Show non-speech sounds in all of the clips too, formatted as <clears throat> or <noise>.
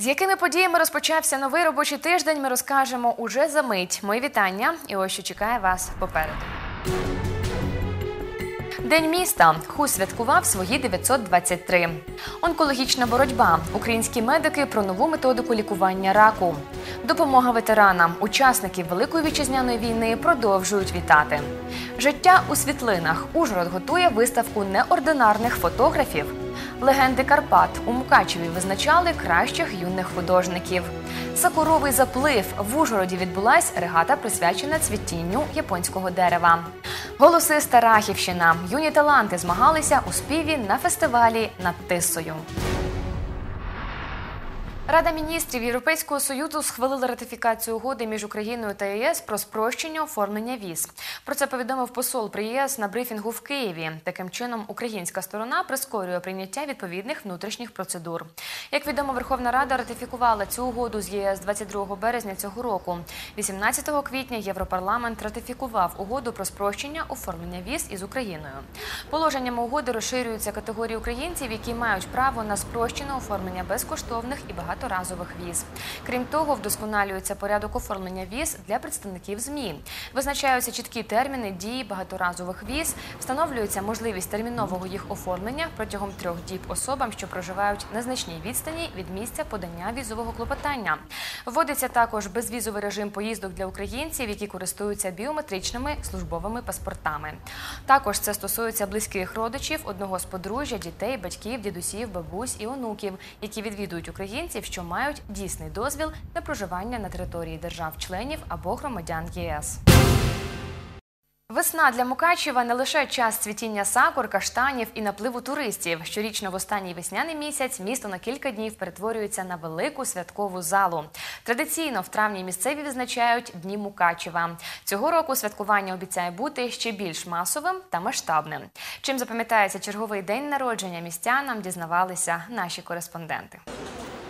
З якими подіями розпочався новий робочий тиждень, ми розкажемо уже за мить. Мої вітання, і ось що чекає вас попереду. День міста Ху святкував свої 923. Онкологічна боротьба. Українські медики про нову методику лікування раку. Допомога ветеранам. Учасників Великої вітчизняної війни продовжують вітати. Життя у світлинах. Ужгород готує виставку неординарних фотографів. Легенди Карпат у Мукачеві визначали кращих юних художників. Сакуровий заплив в Ужгороді відбулась регата, присвячена цвітінню японського дерева. Голоси Старахівщина. Юні таланти змагалися у співі на фестивалі над Тисою. Рада міністрів Європейського союзу схвалила ратифікацію угоди між Україною та ЄС про спрощення оформлення віз. Про це повідомив посол при ЄС на брифінгу в Києві. Таким чином, українська сторона прискорює прийняття відповідних внутрішніх процедур. Як відомо, Верховна Рада ратифікувала цю угоду з ЄС 22 березня цього року. 18 квітня Європарламент ратифікував угоду про спрощення оформлення віз із Україною. Положеннями угоди розширюються категорії українців, які мають право на спрощене оформлення безкоштовних і багато багаторазових віз. Крім того, вдосконалюється порядок оформлення віз для представників ЗМІ. Визначаються чіткі терміни дії багаторазових віз, встановлюється можливість термінового їх оформлення протягом трьох діб особам, що проживають на значній відстані від місця подання візового клопотання. Вводиться також безвізовий режим поїздок для українців, які користуються біометричними службовими паспортами. Також це стосується близьких родичів, одного з подружжя, дітей, батьків, дідусів, бабусь і онуків, які відвідують українців що мають дійсний дозвіл на проживання на території держав-членів або громадян ЄС. Весна для Мукачева не лише час цвітіння сакур, каштанів і напливу туристів. Щорічно в останній весняний місяць місто на кілька днів перетворюється на велику святкову залу. Традиційно в травні місцеві відзначають Дні Мукачева. Цього року святкування обіцяє бути ще більш масовим та масштабним. Чим запам'ятається черговий день народження містянам, дізнавалися наші кореспонденти.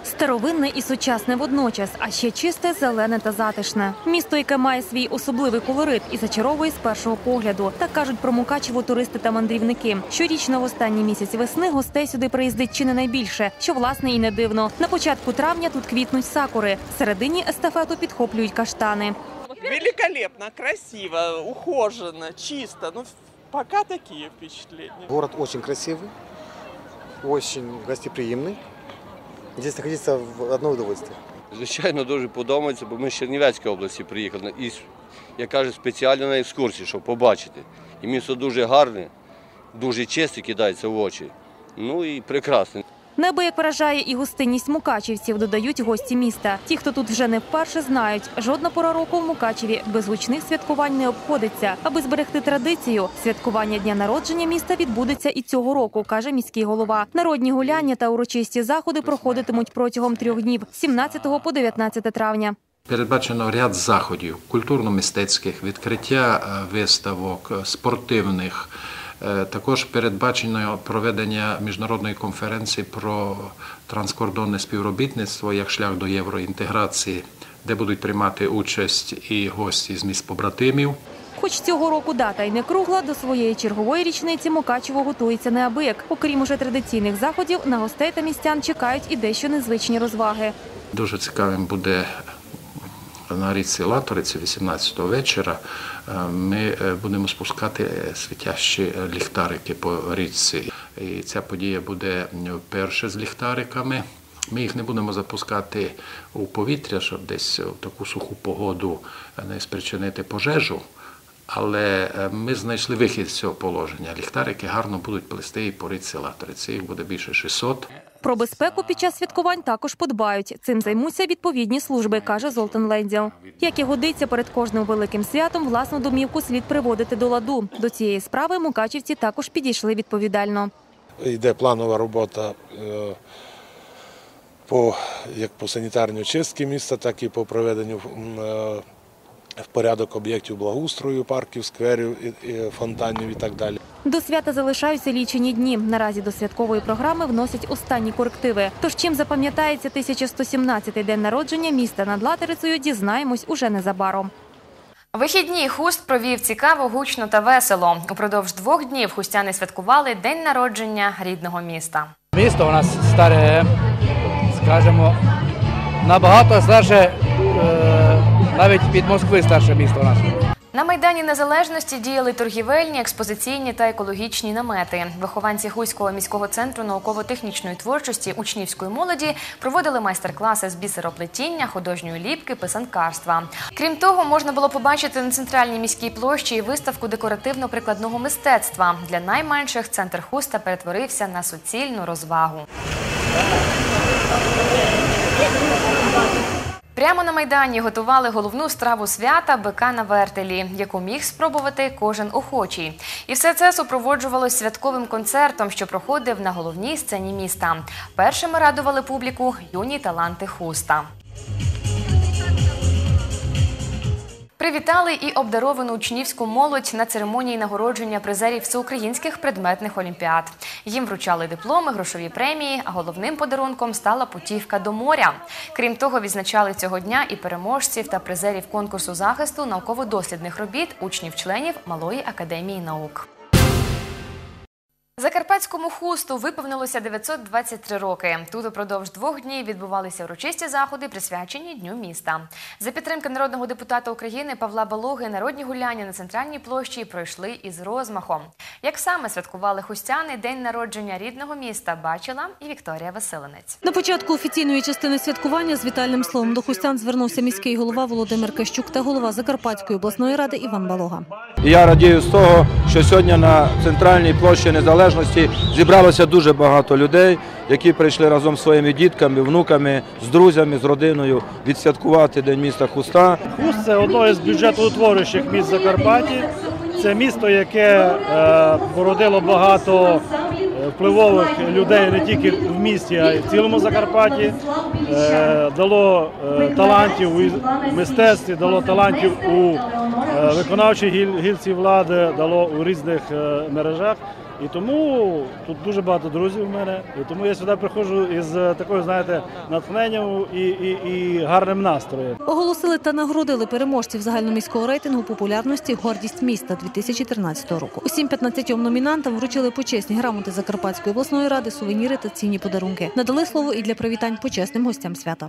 Старовинне і сучасне водночас, а ще чисте, зелене та затишне. Місто, яке має свій особливий колорит і зачаровує з першого погляду. Так кажуть про Мукачево туристи та мандрівники. Щорічно в останній місяць весни гостей сюди приїздить чи не найбільше, що власне і не дивно. На початку травня тут квітнуть сакури. В середині естафету підхоплюють каштани. Великолепно, красиво, ухожено, чисто. Ну, пока такие впечатления. Город очень красивый, очень гостеприимный. Здесь находиться в одно удовольствие. Звичайно, дуже подобається, бо ми з Чернівецької області приїхали. І, я кажу, спеціально на екскурсію, щоб побачити. І місто дуже гарне, дуже чисте кидається в очі. Ну і прекрасне. Небо як вражає і гостинність мукачівців, додають гості міста. Ті, хто тут вже не вперше знають, жодна пора року в Мукачеві без гучних святкувань не обходиться. Аби зберегти традицію, святкування дня народження міста відбудеться і цього року, каже міський голова. Народні гуляння та урочисті заходи проходитимуть протягом трьох днів 17 по 19 травня. Передбачено ряд заходів культурно-мистецьких, відкриття е, виставок, е, спортивних. Е, Також передбачено проведення міжнародної конференції про транскордонне співробітництво як шлях до євроінтеграції, де будуть приймати участь і гості з міст побратимів. Хоч цього року дата й не кругла, до своєї чергової річниці Мукачево готується неабияк. Окрім уже традиційних заходів, на гостей та містян чекають і дещо незвичні розваги. Дуже цікавим буде на річці Латориці 18 вечора. е, Ми е, будемо спускати світящі ліхтарики по річці. І ця подія буде перша з ліхтариками. Ми їх не будемо запускати у повітря, щоб десь в таку суху погоду не спричинити пожежу. Але е, ми знайшли вихід з цього положення. Ліхтарики гарно будуть плести і по річці Латориці. Їх буде більше 600. Про безпеку під час святкувань також подбають. Цим займуться відповідні служби, каже Золтан Ленділ. Як і годиться перед кожним великим святом, власну домівку слід приводити до ладу. До цієї справи мукачівці також підійшли відповідально. Йде планова робота е, по, як по санітарній очистці міста, так і по проведенню е, в порядок об'єктів благоустрою, парків, скверів, фонтанів і так далі. До свята залишаються лічені дні. Наразі до святкової програми вносять останні корективи. Тож чим запам'ятається 1117-й день народження міста над Латерицею, дізнаємось уже незабаром. Вихідні хуст провів цікаво, гучно та весело. Упродовж двох днів хустяни святкували день народження рідного міста. Місто у нас старе, скажімо, набагато старше, е, навіть від Москви старше місто наше. На Майдані Незалежності діяли торгівельні, експозиційні та екологічні намети. Вихованці Хуського міського центру науково-технічної творчості учнівської молоді проводили майстер-класи з бісероплетіння, художньої ліпки, писанкарства. Крім того, можна було побачити на центральній міській площі виставку декоративно-прикладного мистецтва. Для найменших центр хуста перетворився на суцільну розвагу. Прямо на майдані готували головну страву свята бика на вертелі, яку міг спробувати кожен охочий. І все це супроводжувалось святковим концертом, що проходив на головній сцені міста. Першими радували публіку юні таланти хуста. Привітали і обдаровану учнівську молодь на церемонії нагородження призерів всеукраїнських предметних олімпіад. Їм вручали дипломи, грошові премії, а головним подарунком стала путівка до моря. Крім того, відзначали цього дня і переможців та призерів конкурсу захисту науково-дослідних робіт учнів-членів Малої академії наук. Закарпатському хусту виповнилося 923 роки. Тут упродовж двох днів відбувалися урочисті заходи, присвячені Дню міста. За підтримки народного депутата України Павла Балоги народні гуляння на центральній площі пройшли із розмахом. Як саме святкували хустяни день народження рідного міста, бачила і Вікторія Василинець. На початку офіційної частини святкування з вітальним словом до хустян звернувся міський голова Володимир Кащук та голова Закарпатської обласної ради Іван Балога. Я радію з того, що сьогодні на центральній площі Незалежності зібралося дуже багато людей, які прийшли разом з своїми дітками, внуками, з друзями, з родиною відсвяткувати День міста Хуста. Хуст це одне з бюджетоутворюючих міст Закарпатті. Це місто, яке е, породило багато е, впливових людей не тільки в місті, а й в цілому Закарпатті. Е, дало талантів у мистецтві, дало талантів у виконавчій гільці влади, дало у різних мережах. І тому тут дуже багато друзів у мене. І тому я сюди приходжу із е, такою, знаєте, натхненням і, і, і гарним настроєм. Оголосили та нагородили переможців загальноміського рейтингу популярності Гордість міста 2013 року. Усім 15 номінантам вручили почесні грамоти Закарпатської обласної ради, сувеніри та цінні подарунки. Надали слово і для привітань почесним гостям свята.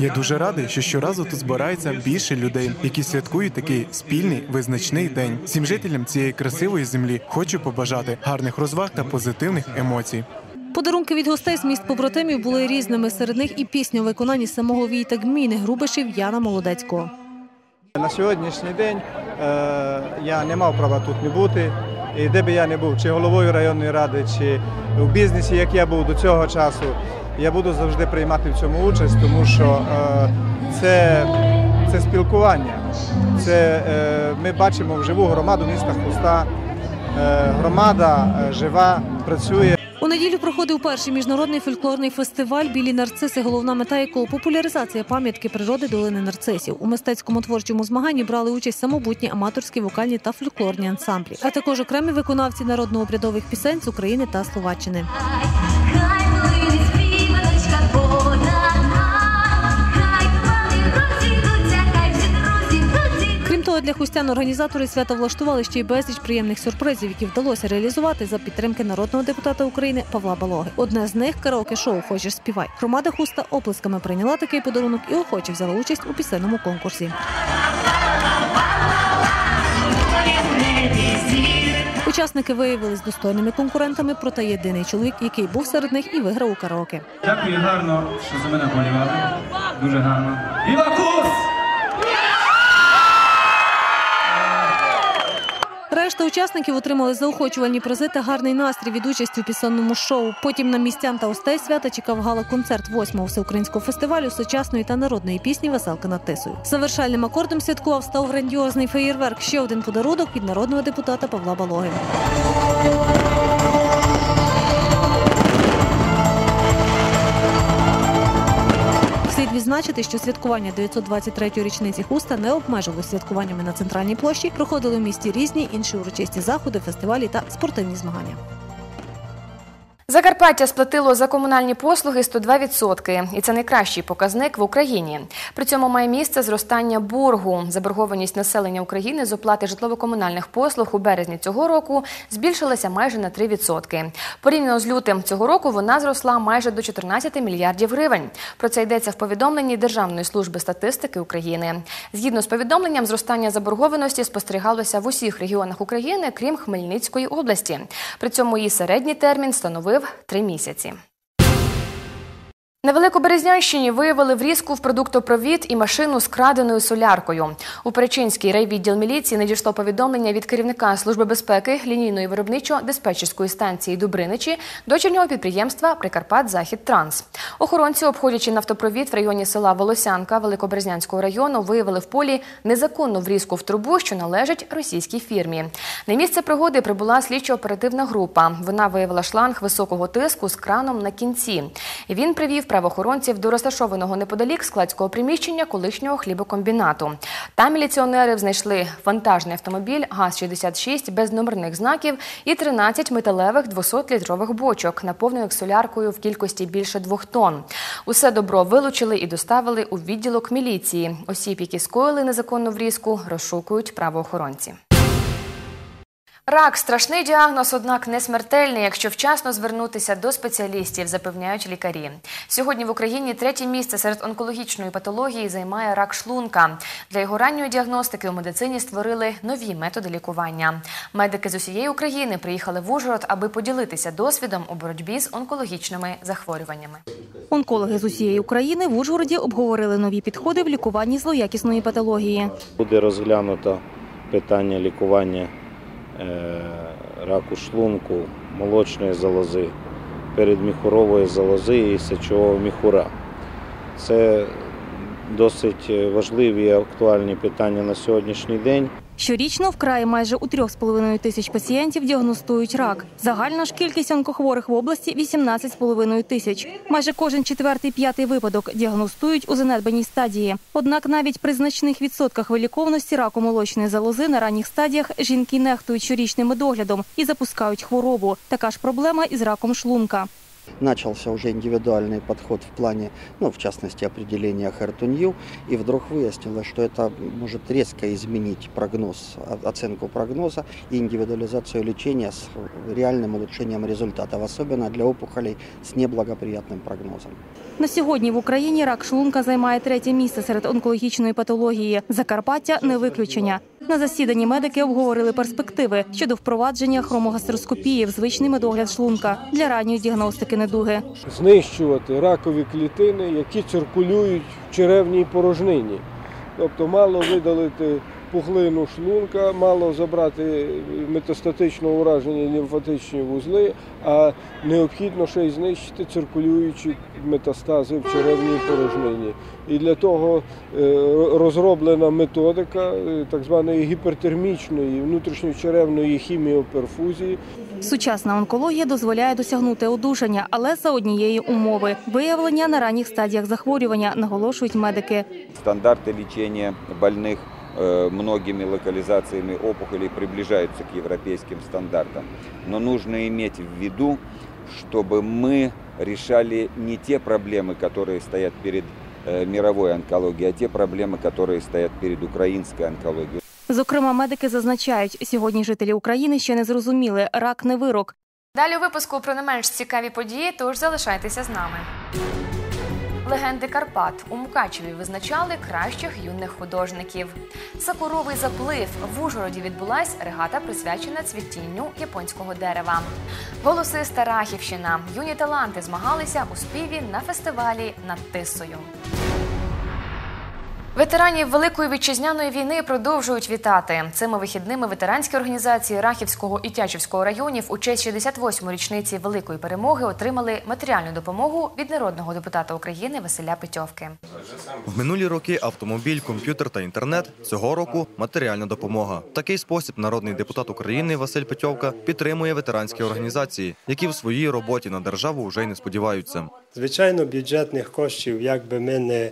Я дуже радий, що щоразу тут збирається більше людей, які святкують такий спільний визначний день. Всім жителям цієї красивої землі хочу побажати гарних розваг та позитивних емоцій. Подарунки від гостей з міст побратимів були різними. Серед них і пісня у виконанні самого Війта Гміни Грубишів Яна Молодецького. На сьогоднішній день е, я не мав права тут не бути. І де би я не був, чи головою районної ради, чи в бізнесі, як я був до цього часу, я буду завжди приймати в цьому участь, тому що е, це, це спілкування. Це, е, ми бачимо вживу громаду міста Хуста. Е, громада жива, працює. У неділю проходив перший міжнародний фольклорний фестиваль Білі нарциси, головна мета якого популяризація пам'ятки природи долини нарцисів. У мистецькому творчому змаганні брали участь самобутні аматорські вокальні та фольклорні ансамблі, а також окремі виконавці народно-обрядових пісень з України та Словаччини. Того, для хустян організатори свята влаштували ще й безліч приємних сюрпризів, які вдалося реалізувати за підтримки народного депутата України Павла Балоги. Одне з них караоке шоу Хочеш співай. Громада хуста оплесками прийняла такий подарунок і охоче взяла участь у пісенному конкурсі. Учасники виявились достойними конкурентами, проте єдиний чоловік, який був серед них і виграв у караоке. Дякую гарно, що за мене болівали. Дуже гарно. Івакус! Решта учасників отримали заохочувальні призи та гарний настрій від участі у пісенному шоу. Потім на містян та гостей свята чекав гала-концерт 8-го всеукраїнського фестивалю сучасної та народної пісні Веселка над Тисою. Завершальним акордом святкував став грандіозний феєрверк. Ще один подарунок від народного депутата Павла Балоги. Слід відзначити, що святкування 923-ї річниці хуста не обмежилось святкуваннями на центральній площі. Проходили в місті різні інші урочисті заходи, фестивалі та спортивні змагання. Закарпаття сплатило за комунальні послуги 102%, і це найкращий показник в Україні. При цьому має місце зростання боргу. Заборгованість населення України з оплати житлово-комунальних послуг у березні цього року збільшилася майже на 3%. Порівняно з лютим цього року вона зросла майже до 14 мільярдів гривень. Про це йдеться в повідомленні Державної служби статистики України. Згідно з повідомленням, зростання заборгованості спостерігалося в усіх регіонах України, крім Хмельницької області. При цьому її середній термін становив три місяці. На Великоберезнянщині виявили врізку в продуктопровід і машину з краденою соляркою. У Перечинський райвідділ міліції надійшло повідомлення від керівника Служби безпеки лінійної виробничо-диспетчерської станції Дубриничі дочірнього підприємства Прикарпат Захід Транс. Охоронці, обходячи нафтопровід в районі села Волосянка Великоберезнянського району, виявили в полі незаконну врізку в трубу, що належить російській фірмі. На місце пригоди прибула слідчо-оперативна група. Вона виявила шланг високого тиску з краном на кінці. Він привів правоохоронців до розташованого неподалік складського приміщення колишнього хлібокомбінату. Там міліціонери знайшли вантажний автомобіль ГАЗ-66 без номерних знаків і 13 металевих 200-літрових бочок, наповнених соляркою в кількості більше двох тонн. Усе добро вилучили і доставили у відділок міліції. Осіб, які скоїли незаконну врізку, розшукують правоохоронці. Рак страшний діагноз, однак не смертельний, якщо вчасно звернутися до спеціалістів, запевняють лікарі. Сьогодні в Україні третє місце серед онкологічної патології займає рак шлунка. Для його ранньої діагностики у медицині створили нові методи лікування. Медики з усієї України приїхали в Ужгород, аби поділитися досвідом у боротьбі з онкологічними захворюваннями. Онкологи з усієї України в Ужгороді обговорили нові підходи в лікуванні злоякісної патології. Буде розглянуто питання лікування раку шлунку, молочної залози, передміхурової залози і сечового міхура. Це досить важливі і актуальні питання на сьогоднішній день. Щорічно в краї майже у 3,5 тисяч пацієнтів діагностують рак. Загальна ж кількість онкохворих в області 18,5 тисяч. Майже кожен четвертий п'ятий випадок діагностують у занедбаній стадії. Однак навіть при значних відсотках виліковності раку молочної залози на ранніх стадіях жінки нехтують щорічним доглядом і запускають хворобу. Така ж проблема із раком шлунка. начался уже индивидуальный подход в плане, ну, в частности, определения хертунью, и вдруг выяснилось, что это может резко изменить прогноз, о- оценку прогноза и индивидуализацию лечения с реальным улучшением результатов, особенно для опухолей с неблагоприятным прогнозом. На сьогодні в Україні рак шлунка займає третє місце серед онкологічної патології. Закарпаття не виключення. На засіданні медики обговорили перспективи щодо впровадження хромогастроскопії в звичний медогляд шлунка для ранньої діагностики недуги. знищувати ракові клітини, які циркулюють в черевній порожнині. Тобто мало видалити пухлину шлунка, мало забрати метастатично уражені лімфатичні вузли, а необхідно ще й знищити циркулюючі метастази в черевній порожнині. І для того е, розроблена методика е, так званої гіпертермічної внутрішньочеревної хіміоперфузії. Сучасна онкологія дозволяє досягнути одужання, але за однієї умови виявлення на ранніх стадіях захворювання, наголошують медики. Стандарты лечения больных э, многими локализациями опухолей приближаются к европейским стандартам. Но нужно иметь в виду, чтобы мы решали не те проблемы, которые стоят перед э, мировой онкологией, а те проблемы, которые стоят перед украинской онкологией. Зокрема, медики зазначають, сьогодні жителі України ще не зрозуміли, рак не вирок. Далі у випуску про не менш цікаві події, тож залишайтеся з нами. Легенди Карпат у Мукачеві визначали кращих юних художників. Сакуровий заплив в Ужгороді відбулась регата, присвячена цвітінню японського дерева. Голоси Старахівщина. Юні таланти змагалися у співі на фестивалі над Тисою. Ветеранів Великої вітчизняної війни продовжують вітати. Цими вихідними ветеранські організації Рахівського і Тячівського районів у честь 68-ї річниці Великої перемоги отримали матеріальну допомогу від народного депутата України Василя Петьовки. В минулі роки автомобіль, комп'ютер та інтернет. Цього року матеріальна допомога. В такий спосіб народний депутат України Василь Петьовка підтримує ветеранські організації, які в своїй роботі на державу вже й не сподіваються. Звичайно, бюджетних коштів, як би ми не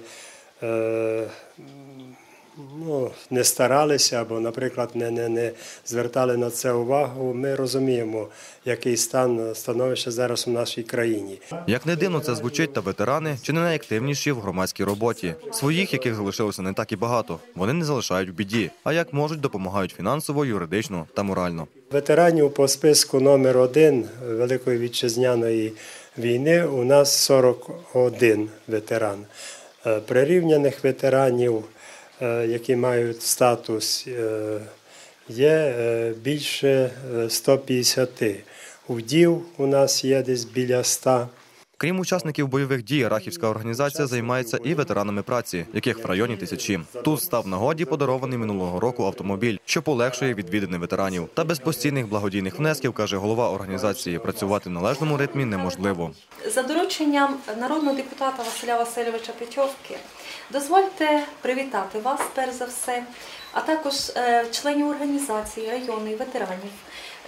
ну, не старалися або, наприклад, не, не, не звертали на це увагу, ми розуміємо, який стан становище зараз у нашій країні. Як не дивно це звучить, та ветерани чи не найактивніші в громадській роботі. Своїх, яких залишилося не так і багато, вони не залишають в біді, а як можуть, допомагають фінансово, юридично та морально. Ветеранів по списку номер один Великої вітчизняної війни у нас 41 ветеран. Е, Прирівняних ветеранів, е, які мають статус, е, є більше е, 150. Вдів у нас є десь біля 100. Крім учасників бойових дій, Рахівська організація займається і ветеранами праці, яких в районі тисячі. Тут став нагоді подарований минулого року автомобіль, що полегшує відвідини ветеранів. Та без постійних благодійних внесків, каже голова організації, працювати в належному ритмі неможливо. За дорученням народного депутата Василя Васильовича Петьовки дозвольте привітати вас, перш за все, а також е, членів організації району ветеранів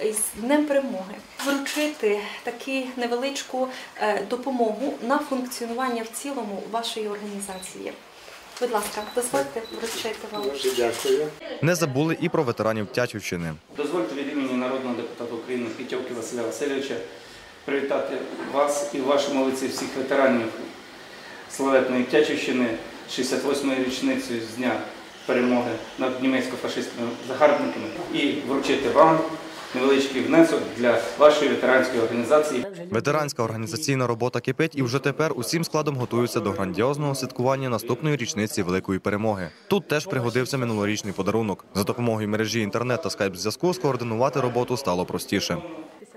з Днем Перемоги. Вручити таку невеличку е, допомогу на функціонування в цілому вашої організації. Будь ласка, дозвольте вручити вам. Дякую. Не забули і про ветеранів Тячівщини. Дозвольте від імені народного депутата України Пітьовки Василя Васильовича привітати вас і в вашому лиці всіх ветеранів славетної Тячівщини 68-ї річницею з дня перемоги над німецько-фашистськими загарбниками і вручити вам невеличкий внесок для вашої ветеранської організації. Ветеранська організаційна робота кипить і вже тепер усім складом готуються до грандіозного святкування наступної річниці великої перемоги. Тут теж пригодився минулорічний подарунок. За допомогою мережі інтернет та скайп-зв'язку скоординувати роботу стало простіше.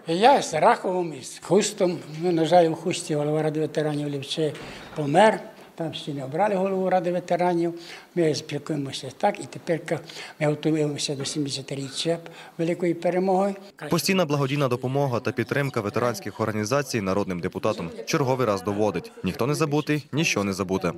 Я з Раховим, із Хустом. Ну, на жаль, у Хусті голова Ради ветеранів Лівче помер. Там ще не обрали голову Ради ветеранів. Ми спілкуємося так, і тепер ми готуємося до 70-річчя великої перемоги. Постійна благодійна допомога та підтримка ветеранських організацій народним депутатом черговий раз доводить: ніхто не забутий, ніщо не забуте.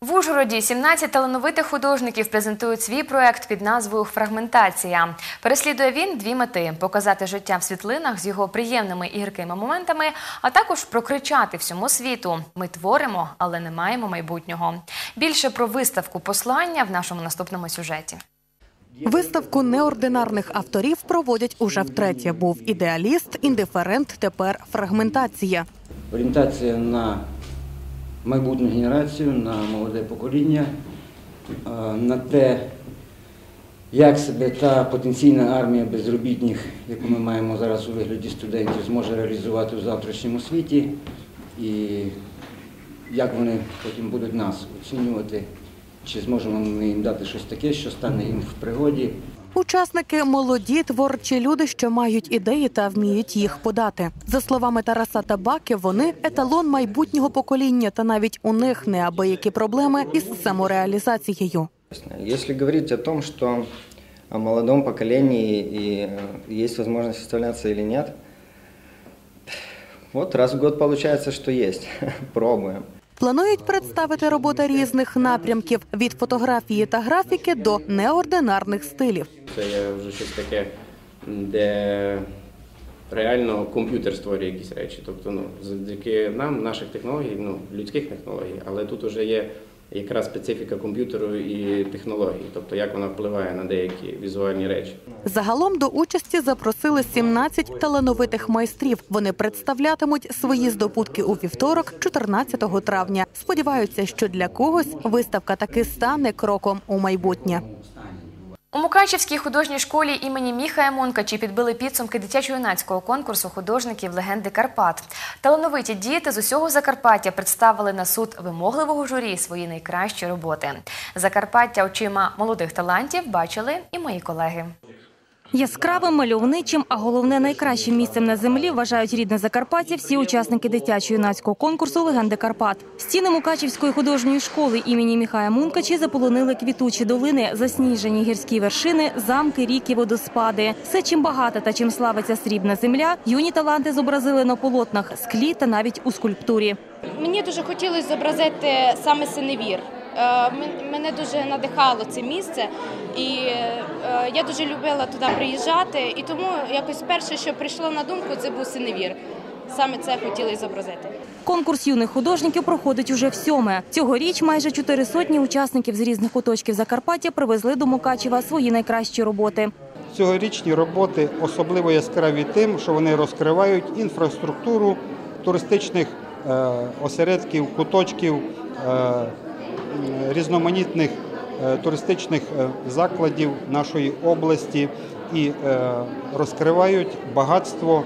В Ужгороді 17 талановитих художників презентують свій проект під назвою Фрагментація. Переслідує він дві мети: показати життя в світлинах з його приємними і гіркими моментами, а також прокричати всьому світу: ми творимо, але не маємо майбутнього. Більше про виставку послання в нашому наступному сюжеті. Виставку неординарних авторів проводять уже втретє. Був ідеаліст, індиферент, тепер фрагментація. орієнтація на майбутню генерацію, на молоде покоління, е, на те, як себе та потенційна армія безробітних, яку ми маємо зараз у вигляді студентів, зможе реалізувати у завтрашньому світі, і як вони потім будуть нас оцінювати, чи зможемо ми їм дати щось таке, що стане їм в пригоді. Учасники молоді творчі люди, що мають ідеї та вміють їх подати. За словами Тараса Табаки, вони еталон майбутнього покоління, та навіть у них неабиякі проблеми із самореалізацією. Если говорить о том, что о молодом поколении э, есть возможность составляться или нет, вот раз в год получается, что есть. Пробуем. Планують представити роботи різних напрямків від фотографії та графіки до неординарних стилів. Це є вже щось таке, де реально комп'ютер створює якісь речі. Тобто, ну, завдяки нам, наших технологій, ну, людських технологій, але тут вже є якраз специфіка комп'ютеру і технологій, тобто як вона впливає на деякі візуальні речі. Загалом до участі запросили 17 талановитих майстрів. Вони представлятимуть свої здобутки у вівторок, 14 травня. Сподіваються, що для когось виставка таки стане кроком у майбутнє. У Мукачівській художній школі імені Міхая Мункачі підбили підсумки дитячо-юнацького конкурсу художників легенди Карпат. Талановиті діти з усього Закарпаття представили на суд вимогливого журі свої найкращі роботи. Закарпаття очима молодих талантів бачили і мої колеги. Яскравим, мальовничим, а головне найкращим місцем на землі вважають рідне Закарпаття всі учасники дитячо-юнацького конкурсу Легенди Карпат. Стіни Мукачівської художньої школи імені Міхая Мункачі заполонили квітучі долини, засніжені гірські вершини, замки, ріки, водоспади. Все, чим багата та чим славиться срібна земля, юні таланти зобразили на полотнах, склі та навіть у скульптурі. Мені дуже хотілося зобразити саме синевір. Е, мен- Мене дуже надихало це місце, і е, я дуже любила туди приїжджати. І тому якось перше, що прийшло на думку, це був синевір. саме це хотіли зобразити. Конкурс юних художників проходить уже всьоме. Цьогоріч майже чотири сотні учасників з різних куточків Закарпаття привезли до Мукачева свої найкращі роботи. Цьогорічні роботи особливо яскраві тим, що вони розкривають інфраструктуру туристичних е, осередків, куточків, різноманітних е, туристичних е, закладів нашої області і е, розкривають багатство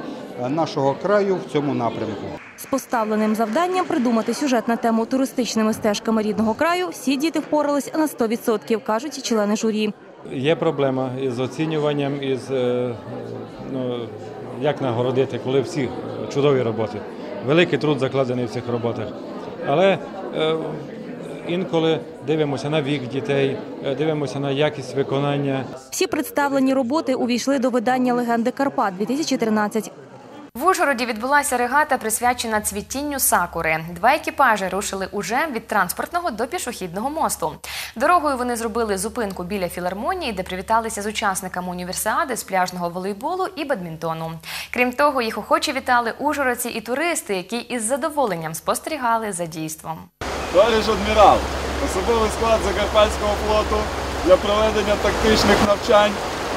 нашого краю в цьому напрямку. З поставленим завданням придумати сюжет на тему туристичними стежками рідного краю всі діти впорались на 100%, кажуть члени журі. Є проблема із оцінюванням, із ну, як нагородити, коли всі чудові роботи. Великий труд закладений в цих роботах. Але інколи дивимося на вік дітей, е, дивимося на якість виконання. Всі представлені роботи увійшли до видання Легенди Карпат 2013 В Ужгороді відбулася регата, присвячена цвітінню сакури. Два екіпажі рушили уже від транспортного до пішохідного мосту. Дорогою вони зробили зупинку біля філармонії, де привіталися з учасниками універсіади з пляжного волейболу і бадмінтону. Крім того, їх охоче вітали ужгородці і туристи, які із задоволенням спостерігали за дійством. Товариш адмірал, особовий склад Закарпатського флоту для проведення тактичних навчань,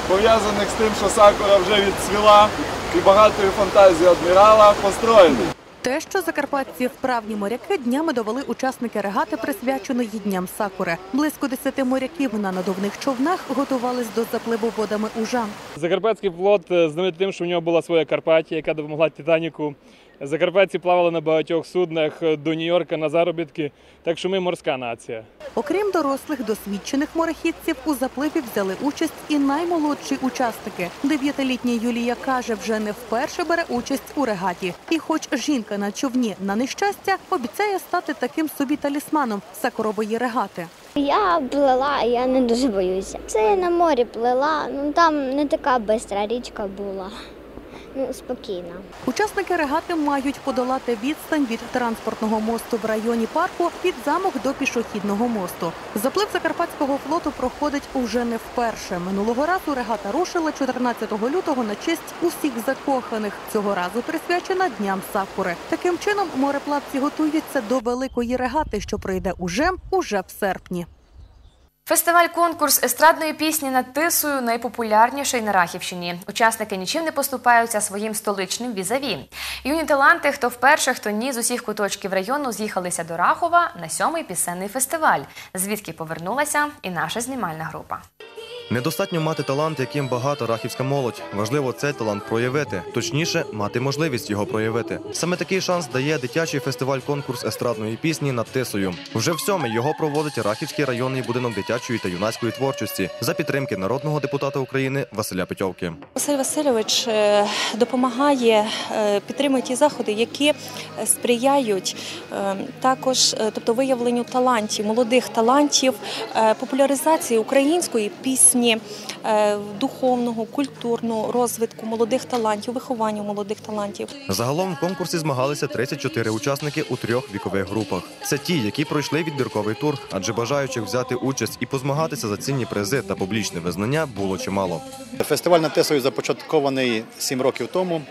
пов'язаних з тим, що сакура вже відцвіла і багатою фантазією адмірала построєний. Те, що закарпатці вправні моряки, днями довели учасники регати, присвяченої дням сакури. Близько десяти моряків на надувних човнах готувались до запливу водами Ужан. Закарпатський флот е, знаменитий тим, що в нього була своя Карпатія, яка допомогла Титаніку. Закарпатці плавали на багатьох суднах до Нью-Йорка на заробітки, так що ми морська нація. Окрім дорослих досвідчених морехідців, у запливі взяли участь і наймолодші учасники. Дев'ятилітня Юлія каже, вже не вперше бере участь у регаті. І, хоч жінка на човні на нещастя, обіцяє стати таким собі талісманом сакурової регати. Я плила, я не дуже боюся. Це я на морі плила, ну там не така бистра річка була. Ну, спокійна. Учасники регати мають подолати відстань від транспортного мосту в районі парку від замок до пішохідного мосту. Заплив закарпатського флоту проходить уже не вперше. Минулого разу регата рушила 14 лютого на честь усіх закоханих. Цього разу присвячена дням сакури. Таким чином мореплавці готуються до великої регати, що прийде уже уже в серпні. Фестиваль-конкурс естрадної пісні над Тисою найпопулярніший на Рахівщині. Учасники нічим не поступаються своїм столичним візаві. Юні таланти, хто вперше, хто ні з усіх куточків району з'їхалися до Рахова на сьомий пісенний фестиваль, звідки повернулася і наша знімальна група. Недостатньо мати талант, яким багата рахівська молодь. Важливо цей талант проявити, точніше, мати можливість його проявити. Саме такий шанс дає дитячий фестиваль-конкурс естрадної пісні над Тисою. Вже в сьомий його проводить Рахівський районний будинок дитячої та юнацької творчості за підтримки народного депутата України Василя Петьовки. Василь Васильович е, допомагає е, підтримує ті заходи, які е, сприяють також, тобто виявленню талантів, молодих талантів, популяризації української пісні, е, духовного, культурного розвитку молодих талантів, вихованню молодих талантів. Загалом в конкурсі змагалися 34 учасники у трьох вікових групах. Це ті, які пройшли відбірковий тур, адже бажаючих взяти участь і позмагатися за цінні призи та публічне визнання було чимало. Фестиваль над Тисою започаткований сім років тому.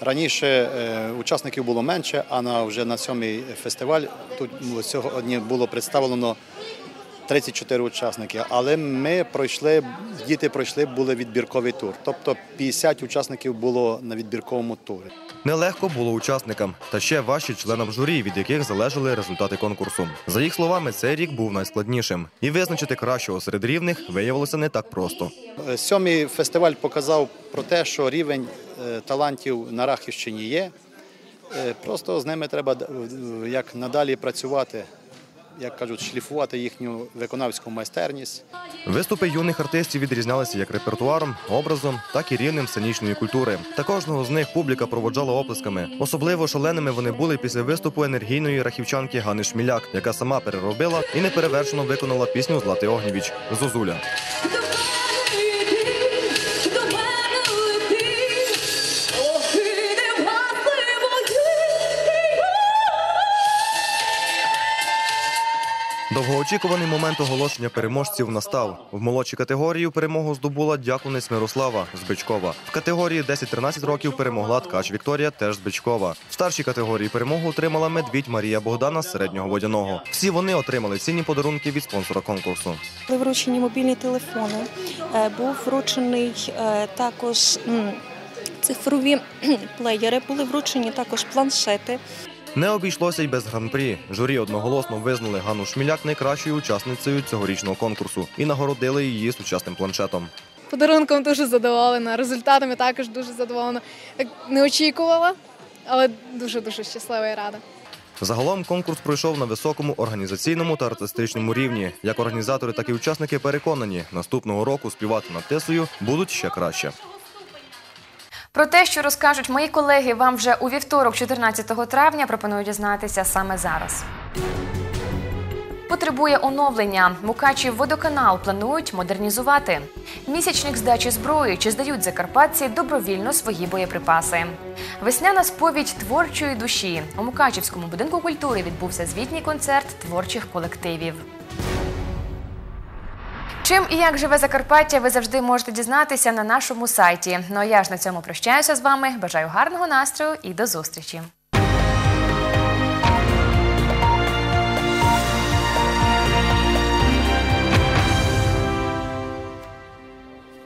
Раніше е, учасників було менше, а на вже на сьомий фестиваль тут сьогодні було представлено 34 учасники. Але ми пройшли, діти пройшли, були відбірковий тур. Тобто 50 учасників було на відбірковому турі. Нелегко було учасникам, та ще важче членам журі, від яких залежали результати конкурсу. За їх словами, цей рік був найскладнішим, і визначити кращого серед рівних виявилося не так просто. Е, Сьомий фестиваль показав про те, що рівень е, талантів на Рахівщині є. Е, Просто з ними треба як надалі працювати, як кажуть, шліфувати їхню виконавську майстерність. Виступи юних артистів відрізнялися як репертуаром, образом, так і рівнем сценічної культури. Та кожного з них публіка проводжала оплесками. Особливо шаленими вони були після виступу енергійної рахівчанки Гани Шміляк, яка сама переробила і неперевершено виконала пісню Злати Огнівіч Зозуля. Довгоочікуваний момент оголошення переможців настав. В молодшій категорії перемогу здобула дякунець Мирослава з Бичкова. В категорії 10-13 років перемогла ткач Вікторія, теж з Бичкова. В старшій категорії перемогу отримала медвідь Марія Богдана з середнього водяного. Всі вони отримали цінні подарунки від спонсора конкурсу. Були вручені мобільні телефони, е, був вручений е, також цифрові <clears throat> плеєри, були вручені також планшети. Не обійшлося й без гран-прі. Журі одноголосно визнали Ганну Шміляк найкращою учасницею цьогорічного конкурсу і нагородили її сучасним планшетом. Подарунком дуже задоволена, результатами також дуже задоволена. Не очікувала, але дуже-дуже щаслива і рада. Загалом конкурс пройшов на високому організаційному та артистичному рівні. Як організатори, так і учасники переконані, наступного року співати над тесою будуть ще краще. Про те, що розкажуть мої колеги, вам вже у вівторок, 14 травня, пропоную дізнатися саме зараз. Потребує оновлення. Мукачів водоканал планують модернізувати. Місячник здачі зброї чи здають закарпатці добровільно свої боєприпаси. Весняна сповідь творчої душі. У Мукачівському будинку культури відбувся звітній концерт творчих колективів. Чим і як живе Закарпаття, ви завжди можете дізнатися на нашому сайті. Ну а я ж на цьому прощаюся з вами. Бажаю гарного настрою і до зустрічі.